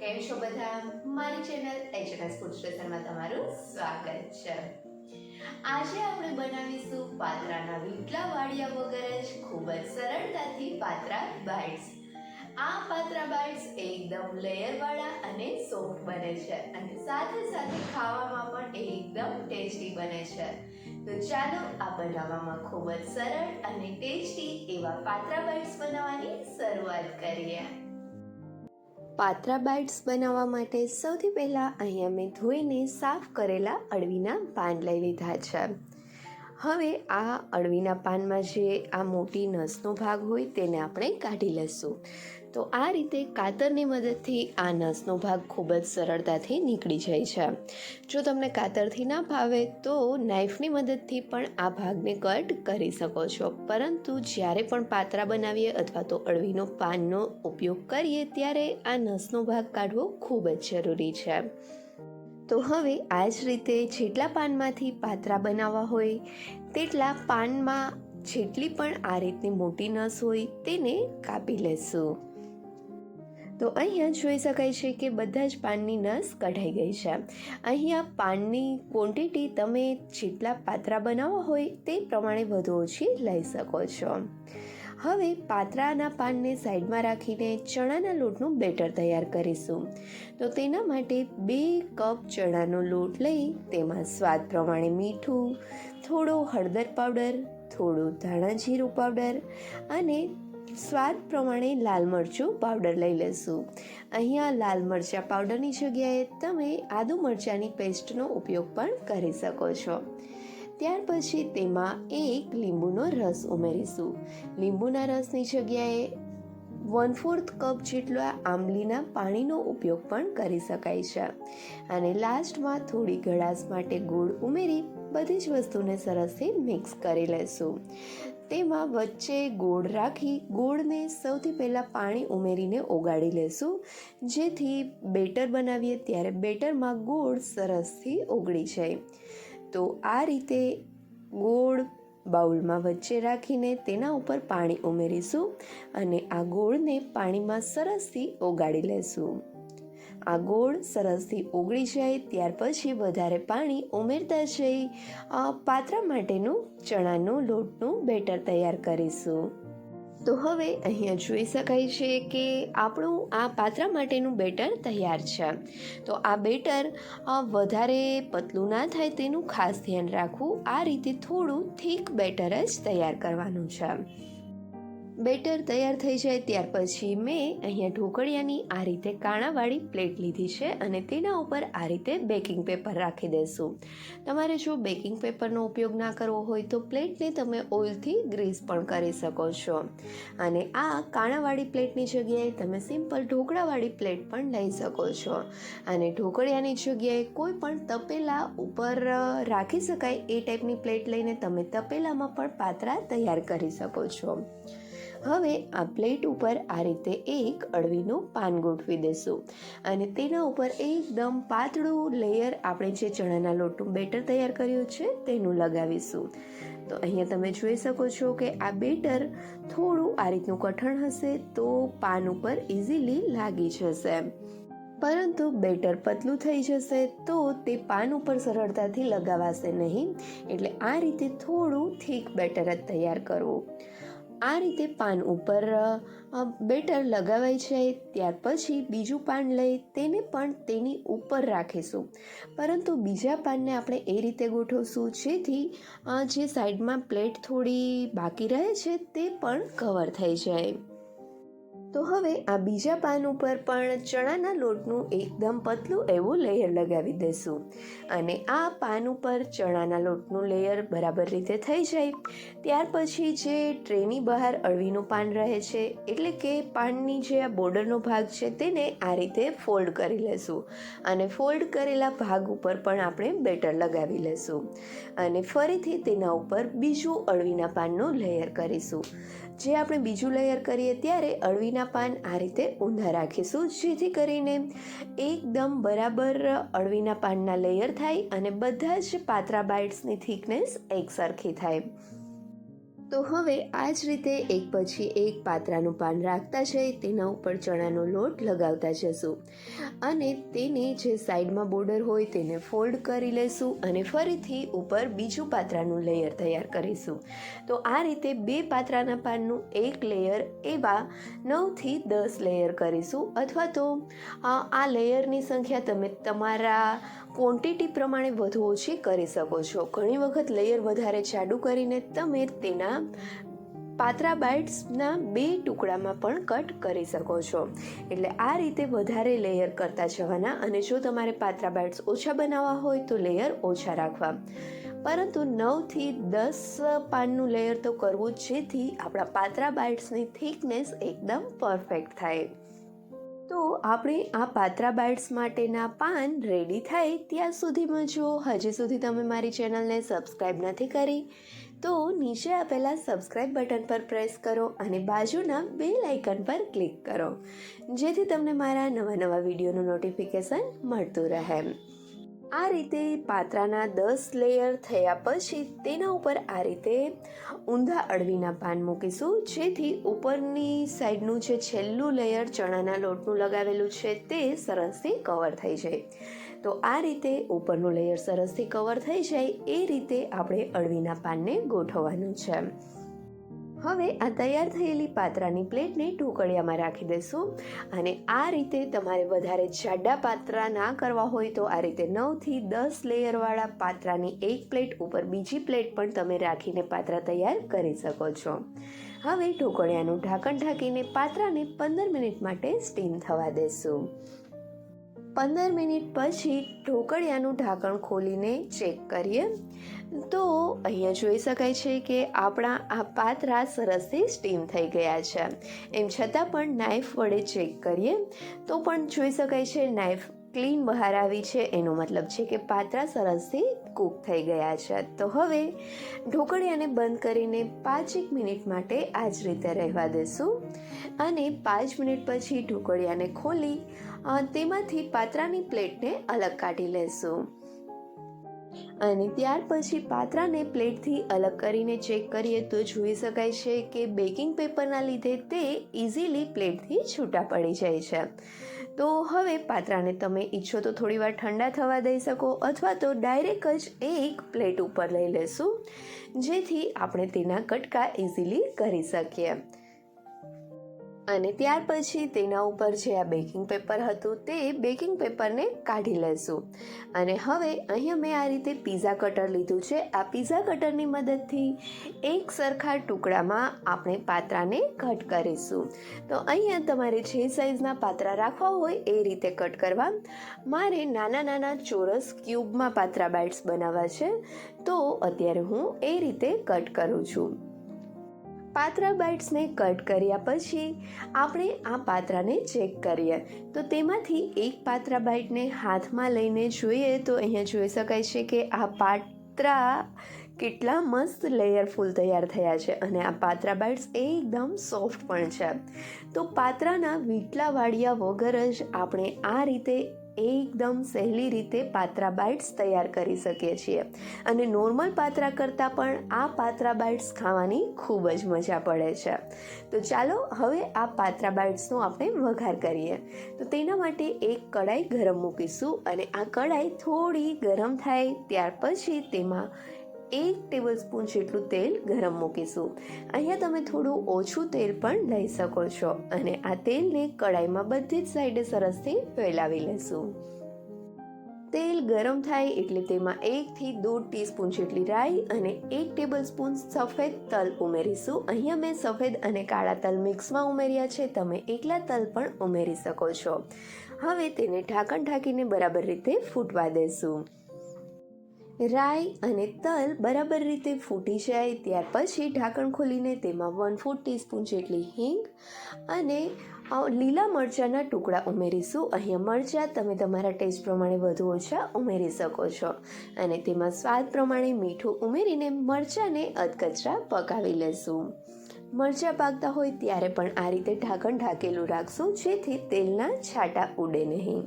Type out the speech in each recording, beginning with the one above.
કેમ છો બધા, મારી ચેનલ એચએનએસ ફૂડ સ્ટેશનમાં તમારું સ્વાગત છે. આજે આપણે બનાવીશું પાત્રાના વીટલા વાળ્યા વગર જ ખૂબ જ સરળતાથી પાત્રા બાઇટ્સ આ પાત્રા બાઇટ્સ એકદમ લેયરવાળા અને સોફ્ટ બને છે અને સાથે સાથે ખાવામાં પણ એકદમ ટેસ્ટી બને છે. તો ચાલો, આ બનાવવામાં ખૂબ જ સરળ અને ટેસ્ટી એવા પાત્રા બાઇટ્સ બનાવવાની શરૂઆત કરીએ. પાત્રા બાઇટ્સ બનાવવા માટે સૌથી પહેલાં અહીંયા મેં ધોઈને સાફ કરેલા અળવીના પાન લઈ લીધા છે. હવે આ અળવીના પાનમાં જે આ મોટી નસનો ભાગ હોય તેને આપણે કાઢી લઈશું. તો આ રીતે કાતરની મદદથી આ નસનો ભાગ ખૂબ જ સરળતાથી નીકળી જાય છે. જો તમને કાતરથી ના ભાવે તો નાઈફની મદદથી પણ આ ભાગને કટ કરી શકો છો. પરંતુ જ્યારે પણ પાતરા બનાવીએ અથવા તો અળવીનો પાનનો ઉપયોગ કરીએ ત્યારે આ નસનો ભાગ કાઢવો ખૂબ જ જરૂરી છે. તો હવે આ જ રીતે જેટલા પાનમાંથી પાત્રા બનાવવા હોય, તેટલા પાનમાં જેટલી પણ આ રીતની મોટી નસ હોય તેને કાપી લેશું. તો અહીંયા જોઈ શકાય છે કે બધા જ પાનની નસ કઢાઈ ગઈ છે. અહીંયા પાનની ક્વોન્ટિટી તમે જેટલા પાત્રા બનાવવા હોય તે પ્રમાણે વધુ ઓછી લઈ શકો છો. હવે પાત્રાના પાનને સાઈડમાં રાખીને ચણાના લોટનું બેટર તૈયાર કરીશું. તો તેના માટે બે કપ ચણાનો લોટ લઈ તેમાં સ્વાદ પ્રમાણે મીઠું, થોડો હળદર પાવડર, થોડું ધાણા જીરું પાવડર અને સ્વાદ પ્રમાણે લાલ મરચું પાવડર લઈ લેશું. અહીંયા લાલ મરચાં પાવડરની જગ્યાએ તમે આદુ મરચાંની પેસ્ટનો ઉપયોગ પણ કરી શકો છો. ત્યાર પછી તેમાં એક લીંબુનો રસ ઉમેરીશું. લીંબુના રસની જગ્યાએ વન ફોર્થ કપ જેટલા આંબલીના પાણીનો ઉપયોગ પણ કરી શકાય છે. અને લાસ્ટમાં થોડી ગળાશ માટે ગોળ ઉમેરી બધી જ વસ્તુને સરસથી મિક્સ કરી લેશું. તેમાં વચ્ચે ગોળ રાખી ગોળને સૌથી પહેલાં પાણી ઉમેરીને ઓગાળી લેશું. જેથી બેટર બનાવીએ ત્યારે બેટરમાં ગોળ સરસથી ઓગળી જાય. તો આ રીતે ગોળ બાઉલમાં વચ્ચે રાખીને તેના ઉપર પાણી ઉમેરીશું અને આ ગોળને પાણીમાં સરસથી ઓગાળી લેશું. આ ગોળ સરસથી ઓગળી જાય, ત્યાર પછી વધારે પાણી ઉમેરતા જઈ પાત્રા માટેનું ચણાનું લોટનું બેટર તૈયાર કરીશું. તો હવે અહીંયા જોઈ શકાય છે કે આપણું આ પાત્રા માટેનું બેટર તૈયાર છે. તો આ બેટર વધારે પતલું ના થાય તેનું ખાસ ધ્યાન રાખવું, આ રીતે થોડું થીક બેટર જ તૈયાર કરવાનું છે. બેટર તૈયાર થઈ જાય ત્યાર પછી મેં અહીંયા ઢોકળિયાની આ રીતે કાણાવાળી પ્લેટ લીધી છે અને તેના ઉપર આ રીતે બેકિંગ પેપર રાખી દેશું. તમારે જો બેકિંગ પેપરનો ઉપયોગ ના કરવો હોય તો પ્લેટને તમે ઓઇલથી ગ્રીસ પણ કરી શકો છો. અને આ કાણાવાળી પ્લેટની જગ્યાએ તમે સિમ્પલ ઢોકળાવાળી પ્લેટ પણ લઈ શકો છો. અને ઢોકળિયાની જગ્યાએ કોઈ પણ તપેલા ઉપર રાખી શકાય એ ટાઈપની પ્લેટ લઈને તમે તપેલામાં પણ પાત્રા તૈયાર કરી શકો છો. હવે આ પ્લેટ ઉપર આ રીતે એક અળવીનું પાન ગોઠવી દેશું અને તેના ઉપર એકદમ પાતળું લેયર આપણે જે ચણાના લોટનું બેટર તૈયાર કર્યું છે તેનું લગાવીશું. તો અહીંયા તમે જોઈ શકો છો કે આ બેટર થોડું આ રીતનું કઠણ હશે તો પાન ઉપર ઇઝીલી લાગી જશે. પરંતુ બેટર પતલું થઈ જશે તો તે પાન ઉપર સરળતાથી લગાવાશે નહીં. એટલે આ રીતે થોડું થીક બેટર જ તૈયાર કરવું. આ રીતે પાન ઉપર બેટર લગાવાય છે, ત્યાર પછી બીજું પાન લઈ તેને પણ તેની ઉપર રાખીશું. પરંતુ બીજા પાનને આપણે એ રીતે ગોઠવશું જેથી જે સાઈડમાં પ્લેટ થોડી બાકી રહે છે તે પણ કવર થઈ જાય. તો હવે આ બીજા પાન ઉપર પણ ચણાના લોટનું એકદમ પતલું એવું લેયર લગાવી દઈશું. અને આ પાન ઉપર ચણાના લોટનું લેયર બરાબર રીતે થઈ જાય. ત્યાર પછી જે ટ્રેની બહાર અળવીનું પાન રહે છે, એટલે કે પાનની જે આ બોર્ડરનો ભાગ છે તેને આ રીતે ફોલ્ડ કરી લેશું. અને ફોલ્ડ કરેલા ભાગ ઉપર પણ આપણે બેટર લગાવી લેશું. અને ફરીથી તેના ઉપર બીજું અળવીના પાનનું લેયર કરીશું. જે આપણે બીજું લેયર કરીએ ત્યારે અળવીના પાન આ રીતે ઊંધા રાખીશું, જેથી કરીને એકદમ બરાબર અળવીના પાનના લેયર થાય અને બધા જ પાત્રા બાઇટ્સની થિકનેસ એકસરખી થાય. તો હવે આ જ રીતે એક પછી એક પાત્રાનું પાન રાખતા જઈ તેના ઉપર ચણાનો લોટ લગાવતા જશું. અને તેને જે સાઈડમાં બોર્ડર હોય તેને ફોલ્ડ કરી લેશું અને ફરીથી ઉપર બીજું પાત્રાનું લેયર તૈયાર કરીશું. તો આ રીતે બે પાત્રાના પાનનું એક લેયર એવા નવથી દસ લેયર કરીશું અથવા તો આ લેયરની સંખ્યા તમે તમારા ક્વોન્ટિટી પ્રમાણે વધુ ઓછી કરી શકો છો. ઘણી વખત લેયર વધારે જાડું કરીને તમે તેના પાત્રા બાઇટ્સના બે ટુકડામાં પણ કટ કરી શકો છો. એટલે આ રીતે વધારે લેયર કરતા જવાના અને જો તમારે પાત્રા બાઇટ્સ ઓછા બનાવવા હોય તો લેયર ઓછા રાખવા. પરંતુ નવથી દસ પાનનું લેયર તો કરવું જ જેથી આપણા પાત્રા બાઇટ્સની થિકનેસ એકદમ પરફેક્ટ થાય. તો આપણે આ પાત્રા બાઇટ્સ માટેના પાન રેડી થાય ત્યાં સુધીમાં જો હજી સુધી તમે મારી ચેનલને સબસ્ક્રાઈબ નથી કરી તો નીચે આપેલા સબસ્ક્રાઇબ બટન પર પ્રેસ કરો અને બાજુના બેલ આઇકન પર ક્લિક કરો, જેથી તમને મારા નવા નવા વિડીયોનું નોટિફિકેશન મળતું રહે. આ રીતે પાત્રાના દસ લેયર થયા પછી તેના ઉપર આ રીતે ઊંધા અળવીના પાન મૂકીશું, જેથી ઉપરની સાઈડનું જે છેલ્લું લેયર ચણાના લોટનું લગાવેલું છે તે સરસથી કવર થઈ જાય. તો આ રીતે ઉપરનું લેયર સરસથી કવર થઈ જાય, એ રીતે આપણે અળવીના પાનને ગોઠવવાનું છે. હવે આ તૈયાર થયેલી પાત્રાની પ્લેટને ઢોકળિયામાં રાખી દઈશું અને આ રીતે તમારે વધારે જાડા પાત્રા ના કરવા હોય તો આ રીતે નવથી દસ લેયરવાળા પાત્રાની એક પ્લેટ ઉપર બીજી પ્લેટ પણ તમે રાખીને પાત્રા તૈયાર કરી શકો છો. હવે ઢોકળિયાનું ઢાંકણ ઢાંકીને પાત્રાને પંદર મિનિટ માટે સ્ટીમ થવા દેશું પંદર મિનિટ પછી ઢોકળિયાનું ઢાંકણ ખોલીને ચેક કરીએ. તો અહીંયા જોઈ શકાય છે કે આપણા આ પાત્રા સરસથી સ્ટીમ થઈ ગયા છે. એમ છતાં પણ નાઈફ વડે ચેક કરીએ. તો પણ જોઈ શકાય છે નાઈફ ક્લીન બહાર આવી છે. એનો મતલબ છે કે પાત્રા સરસથી કૂક થઈ ગયા છે. તો હવે ઢોકળિયાને બંધ કરીને પાંચેક મિનિટ માટે આ જ રીતે રહેવા દેશું. અને પાંચ મિનિટ પછી ઢોકળિયાને ખોલી તેમાંથી પાત્રાની પ્લેટને અલગ કાઢી લેશું. અને ત્યાર પછી પાત્રાને પ્લેટથી અલગ કરીને ચેક કરીએ તો જોઈ શકાય છે કે બેકિંગ પેપરના લીધે તે ઇઝીલી પ્લેટથી છૂટા પડી જાય છે. તો હવે પાત્રાને તમે ઈચ્છો તો થોડી વાર ઠંડા થવા દઈ શકો અથવા તો ડાયરેક્ટ જ એક પ્લેટ ઉપર લઈ લેશું, જેથી આપણે તેના કટકા ઇઝીલી કરી શકીએ. અને ત્યાર પછી તેના ઉપર જે આ બેકિંગ પેપર હતું તે બેકિંગ પેપરને કાઢી લેશું. અને હવે અહીંયા મેં આ રીતે પીઝા કટર લીધું છે. આ પીઝા કટરની મદદથી એક સરખા ટુકડામાં આપણે પાત્રાને કટ કરીશું. તો અહીંયા તમારે જે સાઇઝના પાત્રા રાખવા હોય એ રીતે કટ કરવા. મારે નાના નાના ચોરસ ક્યુબમાં પાત્રા બાઇટ્સ બનાવવા છે. તો અત્યારે હું એ રીતે કટ કરું છું. પાત્રા બાઇટ્સને કટ કર્યા પછી આપણે આ પાત્રાને ચેક કરીએ. તો તેમાંથી એક પાત્રા બાઇટને હાથમાં લઈને જોઈએ તો અહીંયા જોઈ શકાય છે કે આ પાત્રા કેટલા મસ્ત લેયરફુલ તૈયાર થયા છે અને આ પાત્રા બાઇટ્સ એકદમ સોફ્ટ પણ છે. તો પાત્રાના વીટલા વાળ્યા વગર જ આપણે આ રીતે એકદમ સહેલી રીતે પાત્રા બાઇટ્સ તૈયાર કરી શકીએ છીએ. અને નોર્મલ પાત્રા કરતાં પણ આ પાત્રા બાઇટ્સ ખાવાની ખૂબ જ મજા પડે છે. તો ચાલો હવે આ પાત્રા બાઇટ્સનો આપણે વઘાર કરીએ. તો તેના માટે એક કડાઈ ગરમ મૂકીશું અને આ કડાઈ થોડી ગરમ થાય ત્યાર પછી તેમાં એક ટેબલ સ્પૂન જેટલું તેલ ગરમ મૂકીશું. અહીંયા તમે થોડું ઓછું તેલ પણ લઈ શકો છો અને આ તેલને કડાઈમાં બધી જ સાઈડે સરસથી ફેલાવી લેશું. તેલ ગરમ થાય એટલે તેમાં એકથી દોઢ ટીસ્પૂન જેટલી રાઈ અને એક ટેબલ સ્પૂન સફેદ તલ ઉમેરીશું. અહીંયા મેં સફેદ અને કાળા તલ મિક્સમાં ઉમેર્યા છે, તમે એકલા તલ પણ ઉમેરી શકો છો. હવે તેને ઢાંકણ ઢાંકીને બરાબર રીતે ફૂટવા દેશું. રાઈ અને તલ બરાબર રીતે ફૂટી જાય ત્યાર પછી ઢાંકણ ખોલીને તેમાં વન ફોર ટીસ્પૂન જેટલી હિંગ અને લીલા મરચાંના ટુકડા ઉમેરીશું. અહીંયા મરચાં તમે તમારા ટેસ્ટ પ્રમાણે વધુ ઓછા ઉમેરી શકો છો. અને તેમાં સ્વાદ પ્રમાણે મીઠું ઉમેરીને મરચાંને અધકચરા પકાવી લેશું. મરચાં પાકતા હોય ત્યારે પણ આ રીતે ઢાંકણ ઢાંકેલું રાખશું જેથી તેલના છાંટા ઉડે નહીં.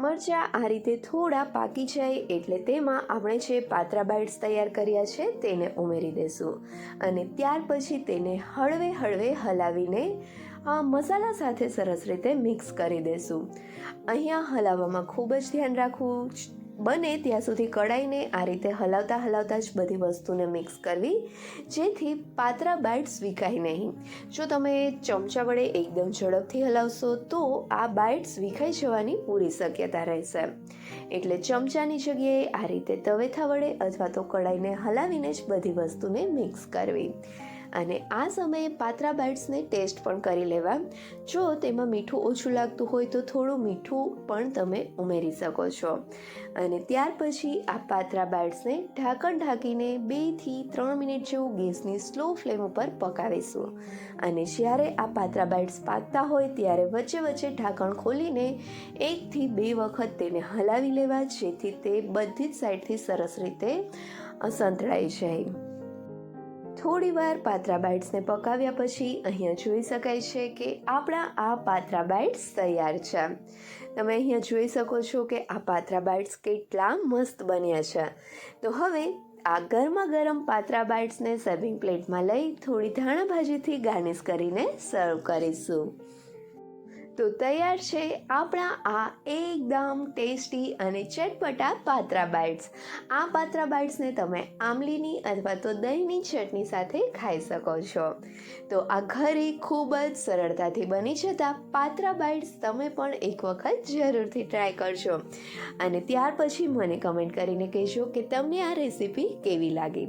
મરચાં આ રીતે થોડા પાકી જાય એટલે તેમાં આપણે જે પાત્રા બાઇટ્સ તૈયાર કર્યા છે તેને ઉમેરી દેશું. અને ત્યાર પછી તેને હળવે હળવે હલાવીને મસાલા સાથે સરસ રીતે મિક્સ કરી દેશું. અહીંયા હલાવવામાં ખૂબ જ ધ્યાન રાખવું બને ત્યાં સુધી કડાઈને આ રીતે હલાવતા હલાવતા જ બધી વસ્તુને મિક્સ કરવી, જેથી પાતરા બાઇટ્સ વિખાય નહીં. જો તમે ચમચા વડે એકદમ ઝડપથી હલાવશો, તો આ બાઇટ્સ વિખાઈ જવાની પૂરી શક્યતા રહેશે. એટલે ચમચાની જગ્યાએ આ રીતે તવેથા વડે અથવા તો કડાઈને હલાવીને જ બધી વસ્તુને મિક્સ કરવી. અને આ સમયે પાત્રા બાઇટ્સને ટેસ્ટ પણ કરી લેવા. જો તેમાં મીઠું ઓછું લાગતું હોય તો થોડું મીઠું પણ તમે ઉમેરી શકો છો. અને ત્યાર પછી આ પાત્રા બાઇટ્સને ઢાંકણ ઢાંકીને બેથી ત્રણ મિનિટ જેવું ગેસની સ્લો ફ્લેમ ઉપર પકાવીશું. અને જ્યારે આ પાત્રા બાઇટ્સ પાકતા હોય ત્યારે વચ્ચે વચ્ચે ઢાંકણ ખોલીને એકથી બે વખત તેને હલાવી લેવા, જેથી તે બધી જ સાઈડથી સરસ રીતે સંતળાઈ જાય. થોડી વાર પાત્રા બાઇટ્સને પકાવ્યા પછી અહીંયા જોઈ શકાય છે કે આપણા આ પાત્રા બાઇટ્સ તૈયાર છે. તમે અહીંયા જોઈ શકો છો કે આ પાત્રા બાઇટ્સ કેટલા મસ્ત બન્યા છે. તો હવે આ ગરમા ગરમ પાત્રા બાઇટ્સને સર્વિંગ પ્લેટમાં લઈ થોડી ધાણા ભાજીથી ગાર્નિશ કરીને સર્વ કરીશું. તો તૈયાર છે આપણા આ એકદમ ટેસ્ટી અને ચટપટા પાત્રા બાઇટ્સ. આ પાત્રા બાઇટ્સને તમે આમલીની અથવા તો દહીંની ચટણી સાથે ખાઈ શકો છો. તો આ ઘરે ખૂબ જ સરળતાથી બની જતા પાત્રા બાઇટ્સ તમે પણ એક વખત જરૂરથી ટ્રાય કરજો. અને ત્યાર પછી મને કમેન્ટ કરીને કહેજો કે તમને આ રેસીપી કેવી લાગી.